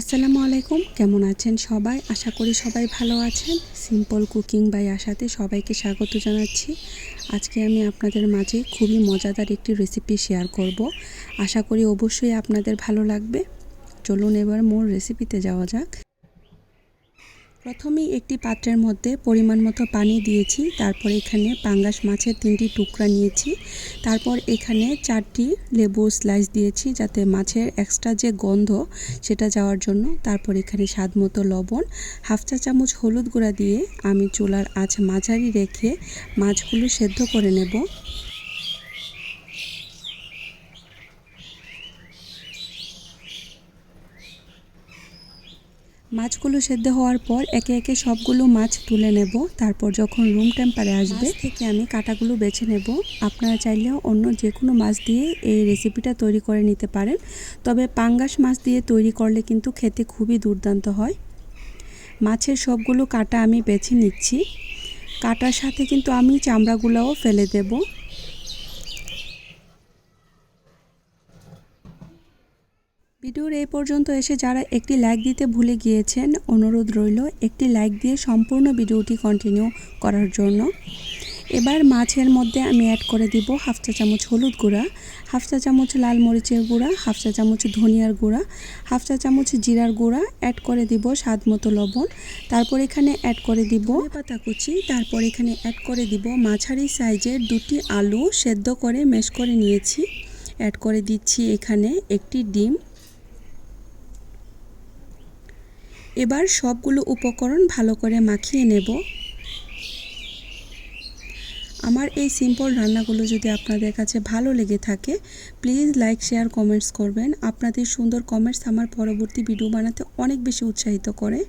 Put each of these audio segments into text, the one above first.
আসসালামু আলাইকুম, কেমন আছেন সবাই? আশা করি সবাই ভালো আছেন। সিম্পল কুকিং বাই আশাতে সবাইকে স্বাগত জানাচ্ছি। আজকে আমি আপনাদের মাঝে খুবই মজাদার একটি রেসিপি শেয়ার করব। আশা করি অবশ্যই আপনাদের ভালো লাগবে। চলুন এবার মোর রেসিপিতে যাওয়া যাক। প্রথমেই একটি পাত্রের মধ্যে পরিমাণ মতো পানি দিয়েছি, তারপর এখানে পাঙ্গাস মাছের তিনটি টুকরা নিয়েছি, তারপর এখানে চারটি লেবু স্লাইস দিয়েছি যাতে মাছের এক্সট্রা যে গন্ধ সেটা যাওয়ার জন্য, তারপর এখানে স্বাদ মতো লবণ, হাফ চা চামচ হলুদ গুঁড়া দিয়ে আমি চুলার আঁচ মাঝারি রেখে মাছগুলো সেদ্ধ করে নেব। মাছগুলো সেদ্ধ হওয়ার পর একে একে সবগুলো মাছ তুলে নেব। তারপর যখন রুম টেম্পারে আসবে থেকে আমি কাটাগুলো বেছে নেব। আপনারা চাইলেও অন্য যে কোনো মাছ দিয়ে এই রেসিপিটা তৈরি করে নিতে পারেন। তবে পাঙ্গাস মাছ দিয়ে তৈরি করলে কিন্তু খেতে খুবই দুর্দান্ত হয়। মাছের সবগুলো কাটা আমি বেছে নিচ্ছি। কাটার সাথে কিন্তু আমি চামড়াগুলোও ফেলে দেবো। ভিডিওর এই পর্যন্ত এসে যারা একটি লাইক দিতে ভুলে গিয়েছেন, অনুরোধ রইল একটি লাইক দিয়ে সম্পূর্ণ ভিডিওটি কন্টিনিউ করার জন্য। এবার মাছের মধ্যে আমি অ্যাড করে দিব হাফ চা চামচ হলুদ গুঁড়া, হাফ চা চামচ লাল মরিচের গুঁড়া, হাফ চা চামচ ধনিয়ার গুঁড়া, হাফ চা চামচ জিরার গুঁড়া অ্যাড করে দিব স্বাদ মতো লবণ। তারপর এখানে অ্যাড করে দিব পাতা কুচি, তারপর এখানে অ্যাড করে দিব মাঝারি সাইজের দুটি আলু সেদ্ধ করে মেশ করে নিয়েছি। অ্যাড করে দিচ্ছি এখানে একটি ডিম। এবার সবগুলো উপকরণ ভালো করে মাখিয়ে নেব। আমার এই সিম্পল রান্নাগুলো যদি আপনাদের কাছে ভালো লেগে থাকে প্লিজ লাইক শেয়ার কমেন্টস করবেন। আপনাদের সুন্দর কমেন্টস আমার পরবর্তী ভিডিও বানাতে অনেক বেশি উৎসাহিত করে।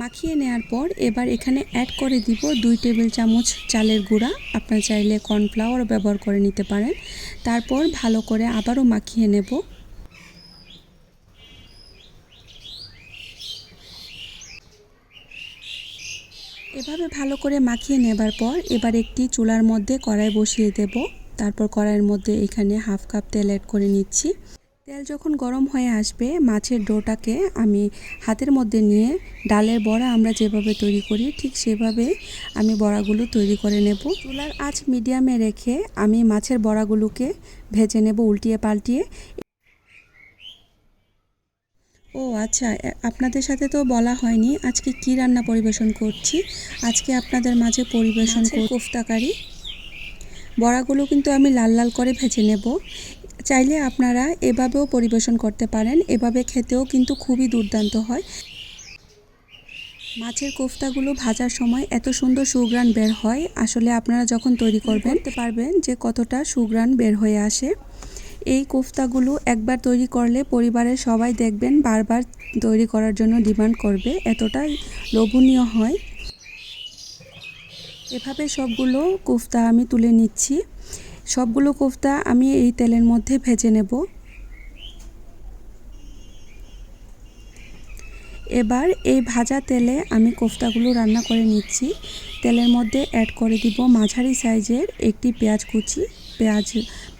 মাখিয়ে নেওয়ার পর এবার এখানে অ্যাড করে দিব দুই টেবিল চামচ চালের গুঁড়া। আপনারা চাইলে কর্নফ্লাওয়ার ব্যবহার করে নিতে পারেন। তারপর ভালো করে আবারও মাখিয়ে নেব। এভাবে ভালো করে মাখিয়ে নেবার পর এবার একটি চুলার মধ্যে কড়াই বসিয়ে দেব। তারপর কড়াইয়ের মধ্যে এখানে হাফ কাপ তেল অ্যাড করে নিচ্ছি। তেল যখন গরম হয়ে আসবে, মাছের ডোটাকে আমি হাতের মধ্যে নিয়ে ডালের বড়া আমরা যেভাবে তৈরি করি, ঠিক সেভাবে আমি বড়াগুলো তৈরি করে নেব। চুলার আঁচ মিডিয়ামে রেখে আমি মাছের বড়াগুলোকে ভেজে নেব উল্টিয়ে পাল্টিয়ে। ও আচ্ছা আপনাদের সাথে তো বলা হয়নি আজকে কি রান্না পরিবেশন করছি? আজকে আপনাদের মাঝে পরিবেশন কোফতাকারি বড়াগুলো কিন্তু আমি লাল লাল করে ভেজে নেব। চাইলে আপনারা এভাবেও পরিবেশন করতে পারেন এভাবে খেতেও কিন্তু খুবই দুর্দান্ত হয়। মাছের কোফতাগুলো ভাজার সময় এত সুন্দর সুগ্রান বের হয় আসলে আপনারা যখন তৈরি করবেন পারবেন। যে কতটা সুগ্রান বের হয়ে আসে। এই কোফতাগুলো একবার তৈরি করলে পরিবারের সবাই দেখবেন বারবার তৈরি করার জন্য ডিমান্ড করবে, এতটাই লোভনীয় হয়। এভাবে সবগুলো কোফতা আমি তুলে নিচ্ছি। সবগুলো কোফতা আমি এই তেলের মধ্যে ভেজে নেব। এবার এই ভাজা তেলে আমি কোফতাগুলো রান্না করে নিচ্ছি। তেলের মধ্যে অ্যাড করে দিব মাঝারি সাইজের একটি পেঁয়াজ কুচি। পেঁয়াজ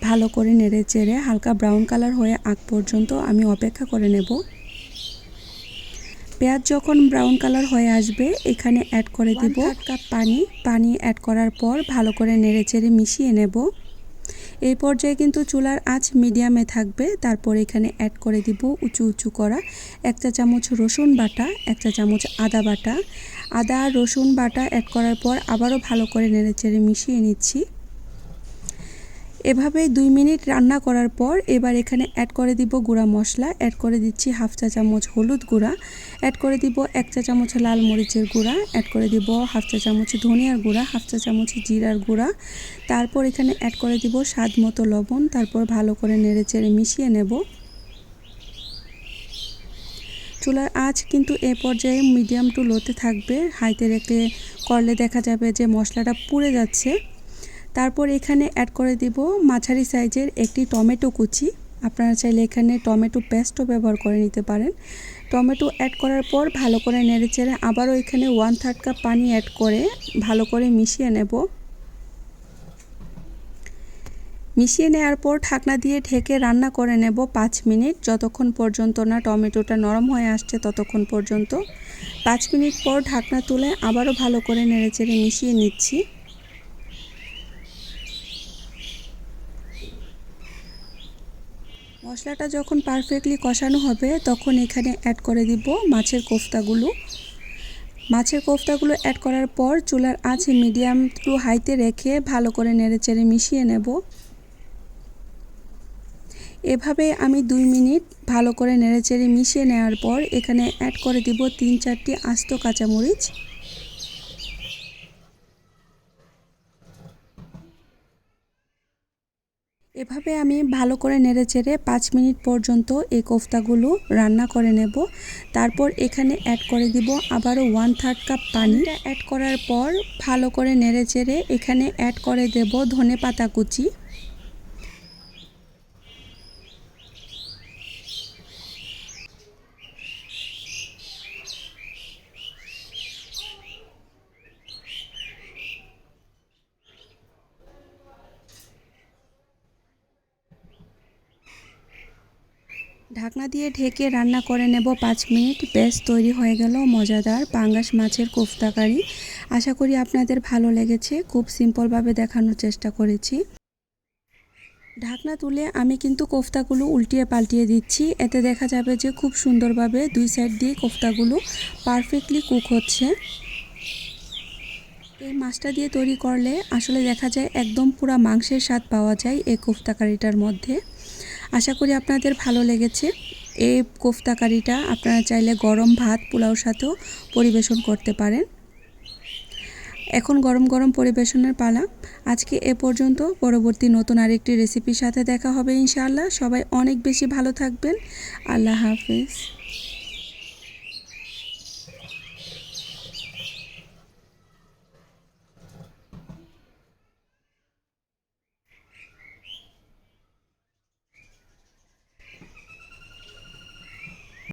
ভালো করে নেড়ে চেড়ে হালকা ব্রাউন কালার হয়ে আগ পর্যন্ত আমি অপেক্ষা করে নেব। পেঁয়াজ যখন ব্রাউন কালার হয়ে আসবে এখানে অ্যাড করে দিব এক কাপ পানি। পানি অ্যাড করার পর ভালো করে নেড়ে চেড়ে মিশিয়ে নেব। এই পর্যায়ে কিন্তু চুলার আঁচ মিডিয়ামে থাকবে। তারপর এখানে অ্যাড করে দিব উঁচু উঁচু করা এক চা চামচ রসুন বাটা এক চা চামচ আদা বাটা। আদা রসুন বাটা অ্যাড করার পর আবারও ভালো করে নেড়ে চেড়ে মিশিয়ে নিচ্ছি। এভাবে দুই মিনিট রান্না করার পর এবার এখানে অ্যাড করে দিব গুঁড়া মশলা অ্যাড করে দিচ্ছি হাফ চা চামচ হলুদ গুঁড়া অ্যাড করে দিব এক চা চামচ লাল মরিচের গুঁড়া অ্যাড করে দিব হাফ চা চামচ ধনিয়ার গুঁড়া, হাফ চা চামচ জিরার গুঁড়া। তারপর এখানে অ্যাড করে দিব স্বাদ মতো লবণ, তারপর ভালো করে নেড়ে চেড়ে মিশিয়ে নেব। চুলার আঁচ কিন্তু এ পর্যায়ে মিডিয়াম টু লোতে থাকবে। হাইতে রেখে করলে দেখা যাবে যে মশলাটা পুড়ে যাচ্ছে। তারপর এখানে অ্যাড করে দিব মাঝারি সাইজের একটি টমেটো কুচি। আপনারা চাইলে এখানে টমেটো পেস্টও ব্যবহার করে নিতে পারেন। টমেটো অ্যাড করার পর ভালো করে নেড়ে চেড়ে আবারও এখানে ওয়ান থার্ড কাপ পানি অ্যাড করে ভালো করে মিশিয়ে নেব। মিশিয়ে নেওয়ার পর ঢাকনা দিয়ে ঢেকে রান্না করে নেব পাঁচ মিনিট। যতক্ষণ পর্যন্ত না টমেটোটা নরম হয়ে আসছে ততক্ষণ পর্যন্ত। পাঁচ মিনিট পর ঢাকনা তুলে আবারও ভালো করে নেড়েচেড়ে মিশিয়ে নিচ্ছি। মশলাটা যখন পারফেক্টলি কষানো হবে, তখন এখানে অ্যাড করে দিব মাছের কোফতাগুলো। মাছের কোফতাগুলো অ্যাড করার পর চুলার আঁচে মিডিয়াম টু হাইতে রেখে ভালো করে নেড়েচেড়ে মিশিয়ে নেব। এভাবে আমি দুই মিনিট ভালো করে নেড়েচেড়ে মিশিয়ে নেওয়ার পর এখানে অ্যাড করে দিব তিন চারটি আস্ত কাঁচামরিচ। এভাবে আমি ভালো করে নেড়ে চেড়ে পাঁচ মিনিট পর্যন্ত এই কোফতাগুলো রান্না করে নেব। তারপর এখানে অ্যাড করে দিব আবারও ওয়ান থার্ড কাপ পানিটা অ্যাড করার পর ভালো করে নেড়ে চেড়ে এখানে অ্যাড করে দেব ধনে পাতা কুচি। ঢাকনা দিয়ে ঢেকে রান্না করে নেব পাঁচ মিনিট। বেশ তৈরি হয়ে গেল মজাদার পাঙ্গাস মাছের কোফতা কারি আশা করি আপনাদের ভালো লেগেছে। খুব সিম্পলভাবে দেখানোর চেষ্টা করেছি। ঢাকনা তুলে আমি কিন্তু কোফতাগুলো উল্টিয়ে পাল্টিয়ে দিচ্ছি। এতে দেখা যাবে যে খুব সুন্দরভাবে দুই সাইড দিয়ে কোফতাগুলো পারফেক্টলি কুক হচ্ছে। এই মাছটা দিয়ে তৈরি করলে আসলে দেখা যায় একদম পুরা মাংসের স্বাদ পাওয়া যায় এই কোফতা কারিটার মধ্যে। আশা করি আপনাদের ভালো লেগেছে। এই কোফতা কারিটা আপনারা চাইলে গরম ভাত, পোলাওর সাথেও পরিবেশন করতে পারেন। এখন গরম গরম পরিবেশনের পালা। আজকে এ পর্যন্ত। পরবর্তী নতুন আরেকটি রেসিপির সাথে দেখা হবে ইনশাআল্লাহ। সবাই অনেক বেশি ভালো থাকবেন। আল্লাহ হাফিজ।